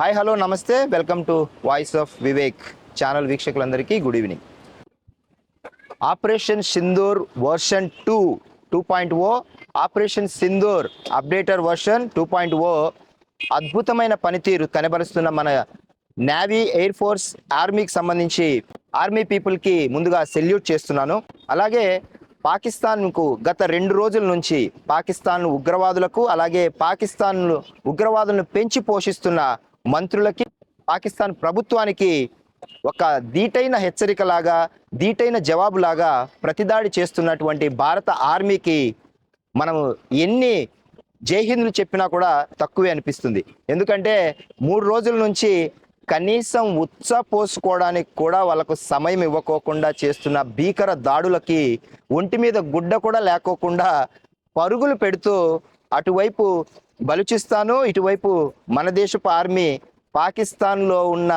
Hi hello నమస్తే. Welcome to voice of Vivek channel వీక్షకులందరికీ good evening. Operation Sindoor version two two point O. Operation Sindoor updater version two point O. అద్భుతమైన పనితీరు కనబరుస్తున్న మన navy air force ఆర్మీకి సంబంధించి army పీపుల్కి ముందుగా salute చేస్తున్నాను. అలాగే పాకిస్తాన్కు గత రెండు రోజుల నుంచి పాకిస్తాన్ ఉగ్రవాదులకు అలాగే పాకిస్తాన్ ఉగ్రవాదులను పెంచి పోషిస్తున్న మంత్రులకి పాకిస్తాన్ ప్రభుత్వానికి ఒక దీటైన హెచ్చరికలాగా దీటైన జవాబులాగా ప్రతిదాడి చేస్తున్నటువంటి భారత ఆర్మీకి మనము ఎన్ని జైహిందులు చెప్పినా కూడా తక్కువే అనిపిస్తుంది. ఎందుకంటే మూడు రోజుల నుంచి కనీసం ఉత్స పోసుకోవడానికి కూడా వాళ్ళకు సమయం ఇవ్వకోకుండా చేస్తున్న భీకర దాడులకి ఒంటి మీద గుడ్డ కూడా లేకోకుండా పరుగులు పెడుతూ అటువైపు బలుచిస్తాను. ఇటువైపు మన దేశపు ఆర్మీ పాకిస్తాన్లో ఉన్న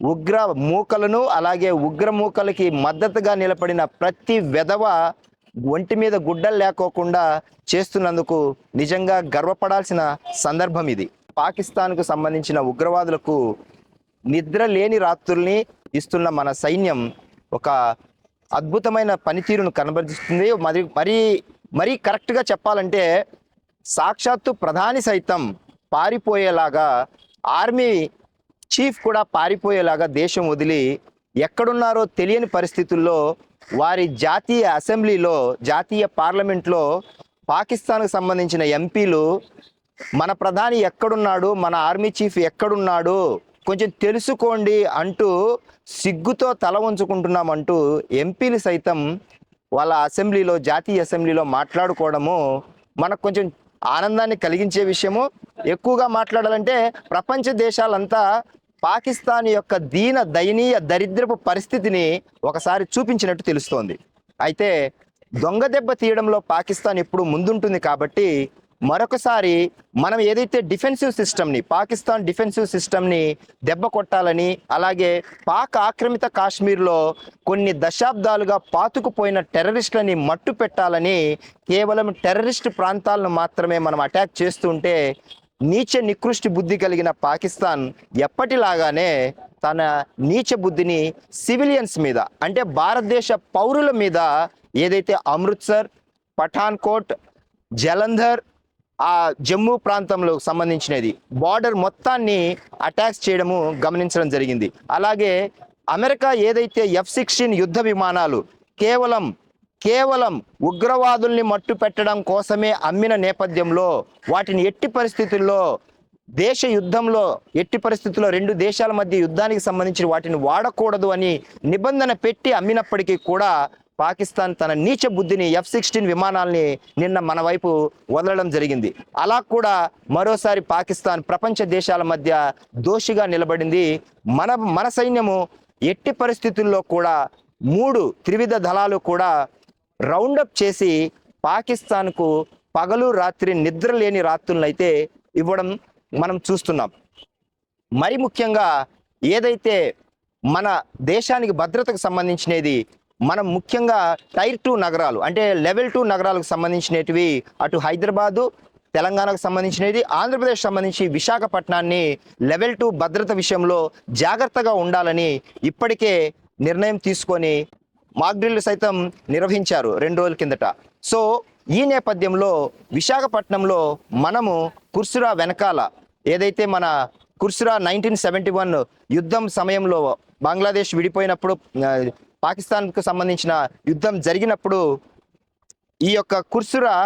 ఉగ్ర మూకలను అలాగే ఉగ్ర మూకలకి మద్దతుగా నిలబడిన ప్రతి వెధవ ఒంటి మీద గుడ్డలు లేకోకుండా చేస్తున్నందుకు నిజంగా గర్వపడాల్సిన సందర్భం ఇది. పాకిస్తాన్కు సంబంధించిన ఉగ్రవాదులకు నిద్ర లేని రాత్రుల్ని ఇస్తున్న మన సైన్యం ఒక అద్భుతమైన పనితీరును కనబరుస్తుంది. మరి మరి మరీ కరెక్ట్గా చెప్పాలంటే సాక్షాత్తు ప్రధాని సైతం పారిపోయేలాగా ఆర్మీ చీఫ్ కూడా పారిపోయేలాగా దేశం వదిలి ఎక్కడున్నారో తెలియని పరిస్థితుల్లో వారి జాతీయ అసెంబ్లీలో జాతీయ పార్లమెంట్లో పాకిస్తాన్కు సంబంధించిన ఎంపీలు మన ప్రధాని ఎక్కడున్నాడు మన ఆర్మీ చీఫ్ ఎక్కడున్నాడు కొంచెం తెలుసుకోండి అంటూ సిగ్గుతో తల వంచుకుంటున్నామంటూ ఎంపీలు సైతం వాళ్ళ అసెంబ్లీలో జాతీయ అసెంబ్లీలో మాట్లాడుకోవడము మనకు కొంచెం ఆనందాన్ని కలిగించే విషయము. ఎక్కువగా మాట్లాడాలంటే ప్రపంచ దేశాలంతా పాకిస్తాన్ యొక్క దీన దయనీయ దరిద్రపు పరిస్థితిని ఒకసారి చూపించినట్టు తెలుస్తోంది. అయితే దొంగ దెబ్బ తీయడంలో పాకిస్తాన్ ఎప్పుడు ముందుంటుంది కాబట్టి మరొకసారి మనం ఏదైతే డిఫెన్సివ్ సిస్టమ్ని పాకిస్తాన్ డిఫెన్సివ్ సిస్టమ్ని దెబ్బ కొట్టాలని అలాగే పాక్ ఆక్రమిత కాశ్మీర్లో కొన్ని దశాబ్దాలుగా పాతుకుపోయిన టెర్రరిస్టులని మట్టు పెట్టాలని కేవలం టెర్రరిస్ట్ ప్రాంతాలను మాత్రమే మనం అటాక్ చేస్తుంటే నీచ నికృష్టి బుద్ధి కలిగిన పాకిస్తాన్ ఎప్పటిలాగానే తన నీచ బుద్ధిని సివిలియన్స్ మీద అంటే భారతదేశ పౌరుల మీద ఏదైతే అమృత్సర్ పఠాన్కోట్ జలంధర్ ఆ జమ్మూ ప్రాంతంలో సంబంధించినది. బార్డర్ మొత్తాన్ని అటాక్స్ చేయడము గమనించడం జరిగింది. అలాగే అమెరికా ఏదైతే ఎఫ్ సిక్స్టీన్ యుద్ధ విమానాలు కేవలం కేవలం ఉగ్రవాదుల్ని మట్టు పెట్టడం కోసమే అమ్మిన నేపథ్యంలో వాటిని ఎట్టి పరిస్థితుల్లో దేశ యుద్ధంలో ఎట్టి పరిస్థితుల్లో రెండు దేశాల మధ్య యుద్ధానికి సంబంధించిన వాటిని వాడకూడదు అని నిబంధన పెట్టి అమ్మినప్పటికీ కూడా పాకిస్తాన్ తన నీచ బుద్ధిని ఎఫ్ సిక్స్టీన్ విమానాల్ని నిన్న మన వైపు వదలడం జరిగింది. అలా కూడా మరోసారి పాకిస్తాన్ ప్రపంచ దేశాల మధ్య దోషిగా నిలబడింది. మన మన సైన్యము ఎట్టి పరిస్థితుల్లో కూడా మూడు త్రివిధ దళాలు కూడా రౌండప్ చేసి పాకిస్తాన్కు పగలు రాత్రి నిద్ర లేని రాత్రులనైతే ఇవ్వడం మనం చూస్తున్నాం. మరి ముఖ్యంగా ఏదైతే మన దేశానికి భద్రతకు సంబంధించినది మనం ముఖ్యంగా టైర్ టూ నగరాలు అంటే లెవెల్ టూ నగరాలకు సంబంధించినటివి అటు హైదరాబాదు తెలంగాణకు సంబంధించినది ఆంధ్రప్రదేశ్ సంబంధించి విశాఖపట్నాన్ని లెవెల్ టూ భద్రత విషయంలో జాగ్రత్తగా ఉండాలని ఇప్పటికే నిర్ణయం తీసుకొని మాక్ సైతం నిర్వహించారు రెండు రోజుల కిందట. సో ఈ నేపథ్యంలో విశాఖపట్నంలో మనము కుర్సురా వెనకాల ఏదైతే మన కుర్సురా నైన్టీన్ సెవెంటీ వన్ యుద్ధం సమయంలో బంగ్లాదేశ్ విడిపోయినప్పుడు పాకిస్తాన్కు సంబంధించిన యుద్ధం జరిగినప్పుడు ఈ యొక్క కుర్సురా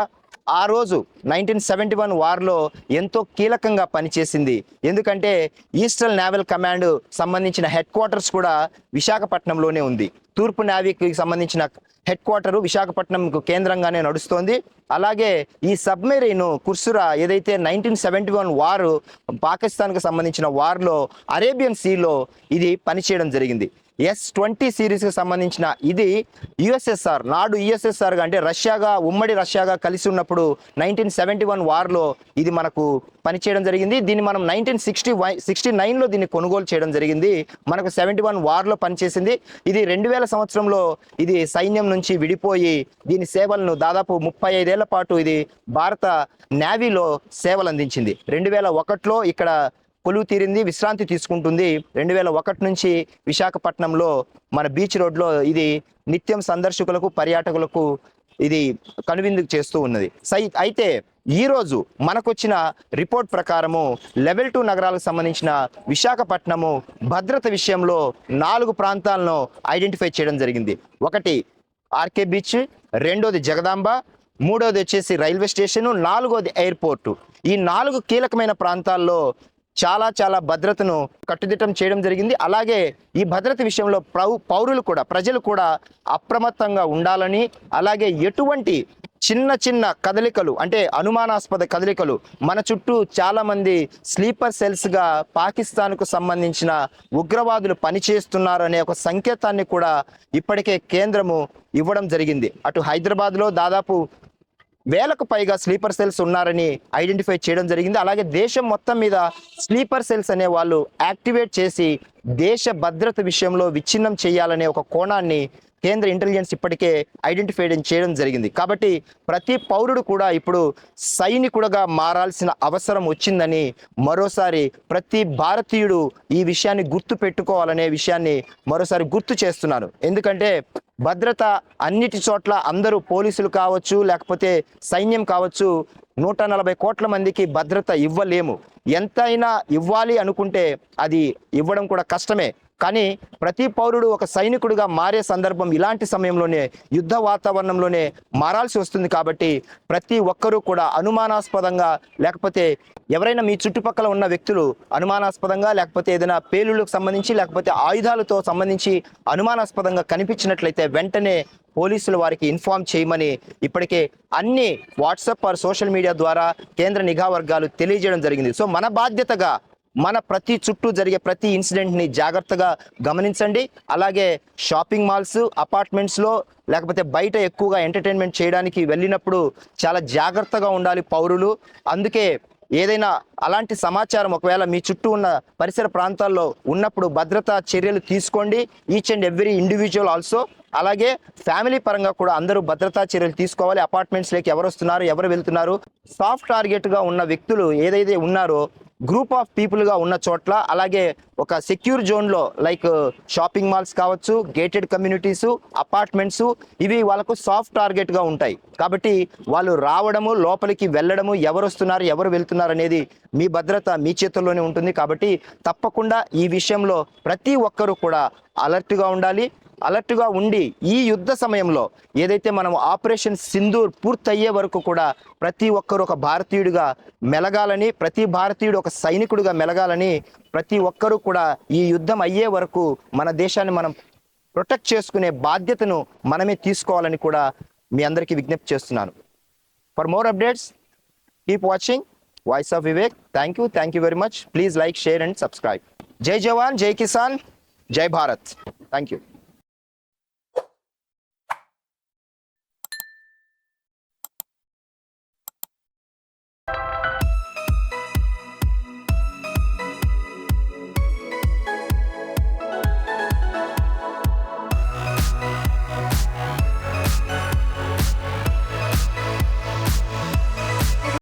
ఆ రోజు నైన్టీన్ సెవెంటీ వన్ వార్లో ఎంతో కీలకంగా పనిచేసింది. ఎందుకంటే ఈస్టర్న్ నేవల్ కమాండ్ సంబంధించిన హెడ్ క్వార్టర్స్ కూడా విశాఖపట్నంలోనే ఉంది. తూర్పు నావీకి సంబంధించిన హెడ్ క్వార్టరు విశాఖపట్నంకు కేంద్రంగానే నడుస్తోంది. అలాగే ఈ సబ్మెరీన్ కుర్సురా ఏదైతే నైన్టీన్ సెవెంటీ వన్ వారు పాకిస్తాన్కు సంబంధించిన వార్లో అరేబియన్ సీలో ఇది పనిచేయడం జరిగింది. ఎస్ ట్వంటీ సిరీస్కి సంబంధించిన ఇది యుఎస్ఎస్ఆర్ నాడు యుఎస్ఎస్ఆర్గా అంటే రష్యాగా ఉమ్మడి రష్యాగా కలిసి ఉన్నప్పుడు నైన్టీన్ సెవెంటీ వన్ వార్లో ఇది మనకు పనిచేయడం జరిగింది. దీన్ని మనం నైన్టీన్ సిక్స్టీ వై సిక్స్టీ నైన్లో దీన్ని కొనుగోలు చేయడం జరిగింది. మనకు సెవెంటీ వన్ వార్లో పనిచేసింది. ఇది రెండు వేల సంవత్సరంలో ఇది సైన్యం నుంచి విడిపోయి దీని సేవలను దాదాపు ముప్పై ఐదేళ్ళ పాటు ఇది భారత నేవీలో సేవలు అందించింది. రెండు వేల ఒకటిలో ఇక్కడ కొలువు తీరింది విశ్రాంతి తీసుకుంటుంది. రెండు వేల ఒకటి నుంచి విశాఖపట్నంలో మన బీచ్ రోడ్లో ఇది నిత్యం సందర్శకులకు పర్యాటకులకు ఇది కనువిందు చేస్తూ ఉన్నది. సై అయితే ఈరోజు మనకొచ్చిన రిపోర్ట్ ప్రకారము లెవెల్ టూ నగరాలకు సంబంధించిన విశాఖపట్నము భద్రత విషయంలో నాలుగు ప్రాంతాలను ఐడెంటిఫై చేయడం జరిగింది. ఒకటి ఆర్కే బీచ్ రెండోది జగదాంబ మూడోది వచ్చేసి రైల్వే స్టేషను నాలుగోది ఎయిర్పోర్టు. ఈ నాలుగు కీలకమైన ప్రాంతాల్లో చాలా చాలా భద్రతను కట్టుదిట్టం చేయడం జరిగింది. అలాగే ఈ భద్రత విషయంలో ప్రౌ పౌరులు కూడా ప్రజలు కూడా అప్రమత్తంగా ఉండాలని అలాగే ఎటువంటి చిన్న చిన్న కదలికలు అంటే అనుమానాస్పద కదలికలు మన చుట్టూ చాలామంది స్లీపర్ సెల్స్గా పాకిస్తాన్కు సంబంధించిన ఉగ్రవాదులు పనిచేస్తున్నారనే ఒక సంకేతాన్ని కూడా ఇప్పటికే కేంద్రము ఇవ్వడం జరిగింది. అటు హైదరాబాద్లో దాదాపు వేలకు పైగా స్లీపర్ సెల్స్ ఉన్నారని ఐడెంటిఫై చేయడం జరిగింది. అలాగే దేశం మొత్తం మీద స్లీపర్ సెల్స్ అనే వాళ్ళు యాక్టివేట్ చేసి దేశ భద్రత విషయంలో విచ్ఛిన్నం చేయాలనే ఒక కోణాన్ని కేంద్ర ఇంటెలిజెన్స్ ఇప్పటికే ఐడెంటిఫై చేయడం జరిగింది. కాబట్టి ప్రతి పౌరుడు కూడా ఇప్పుడు సైనికుడుగా మారాల్సిన అవసరం వచ్చిందని మరోసారి ప్రతి భారతీయుడు ఈ విషయాన్ని గుర్తు పెట్టుకోవాలనే విషయాన్ని మరోసారి గుర్తు చేస్తున్నారు. ఎందుకంటే భద్రత అన్నిటి చోట్ల అందరూ పోలీసులు కావచ్చు లేకపోతే సైన్యం కావచ్చు నూట నలభై కోట్ల మందికి భద్రత ఇవ్వలేము. ఎంతైనా ఇవ్వాలి అనుకుంటే అది ఇవ్వడం కూడా కష్టమే. కానీ ప్రతి పౌరుడు ఒక సైనికుడిగా మారే సందర్భం ఇలాంటి సమయంలోనే యుద్ధ వాతావరణంలోనే మారాల్సి వస్తుంది కాబట్టి ప్రతి ఒక్కరూ కూడా అనుమానాస్పదంగా లేకపోతే ఎవరైనా మీ చుట్టుపక్కల ఉన్న వ్యక్తులు అనుమానాస్పదంగా లేకపోతే ఏదైనా పేలుళ్ళకు సంబంధించి లేకపోతే ఆయుధాలతో సంబంధించి అనుమానాస్పదంగా కనిపించినట్లయితే వెంటనే పోలీసులు వారికి ఇన్ఫార్మ్ చేయమని ఇప్పటికే అన్ని వాట్సాప్ ఆర్ సోషల్ మీడియా ద్వారా కేంద్ర నిఘా వర్గాలు తెలియజేయడం జరిగింది. సో మన బాధ్యతగా మన ప్రతి చుట్టూ జరిగే ప్రతి ఇన్సిడెంట్ని జాగ్రత్తగా గమనించండి. అలాగే షాపింగ్ మాల్స్ అపార్ట్మెంట్స్లో లేకపోతే బయట ఎక్కువగా ఎంటర్టైన్మెంట్ చేయడానికి వెళ్ళినప్పుడు చాలా జాగ్రత్తగా ఉండాలి పౌరులు. అందుకే ఏదైనా అలాంటి సమాచారం ఒకవేళ మీ చుట్టూ ఉన్న పరిసర ప్రాంతాల్లో ఉన్నప్పుడు భద్రతా చర్యలు తీసుకోండి. Each and every individual also. అలాగే ఫ్యామిలీ పరంగా కూడా అందరూ భద్రతా చర్యలు తీసుకోవాలి. అపార్ట్మెంట్స్లోకి ఎవరు వస్తున్నారు ఎవరు వెళ్తున్నారు. సాఫ్ట్ టార్గెట్గా ఉన్న వ్యక్తులు ఏదైతే ఉన్నారో గ్రూప్ ఆఫ్ పీపుల్గా ఉన్న చోట్ల అలాగే ఒక సెక్యూర్ జోన్లో లైక్ షాపింగ్ మాల్స్ కావచ్చు గేటెడ్ కమ్యూనిటీస్ అపార్ట్మెంట్స్ ఇవి వాళ్ళకు సాఫ్ట్ టార్గెట్గా ఉంటాయి. కాబట్టి వాళ్ళు రావడము లోపలికి వెళ్ళడము ఎవరు వస్తున్నారు ఎవరు వెళ్తున్నారు అనేది మీ భద్రత మీ చేతుల్లోనే ఉంటుంది. కాబట్టి తప్పకుండా ఈ విషయంలో ప్రతి ఒక్కరూ కూడా అలర్ట్గా ఉండాలి. అలర్ట్గా ఉండి ఈ యుద్ధ సమయంలో ఏదైతే మనం ఆపరేషన్ సింధూర్ పూర్తయ్యే వరకు కూడా ప్రతి ఒక్కరు ఒక భారతీయుడిగా మెలగాలని ప్రతి భారతీయుడు ఒక సైనికుడిగా మెలగాలని ప్రతి ఒక్కరూ కూడా ఈ యుద్ధం అయ్యే వరకు మన దేశాన్ని మనం ప్రొటెక్ట్ చేసుకునే బాధ్యతను మనమే తీసుకోవాలని కూడా మీ అందరికీ విజ్ఞప్తి చేస్తున్నాను. For more updates keep watching voice of Vivek thank you thank you very much please like share and subscribe జై జవాన్ జై కిసాన్ జై భారత్ థ్యాంక్ యూ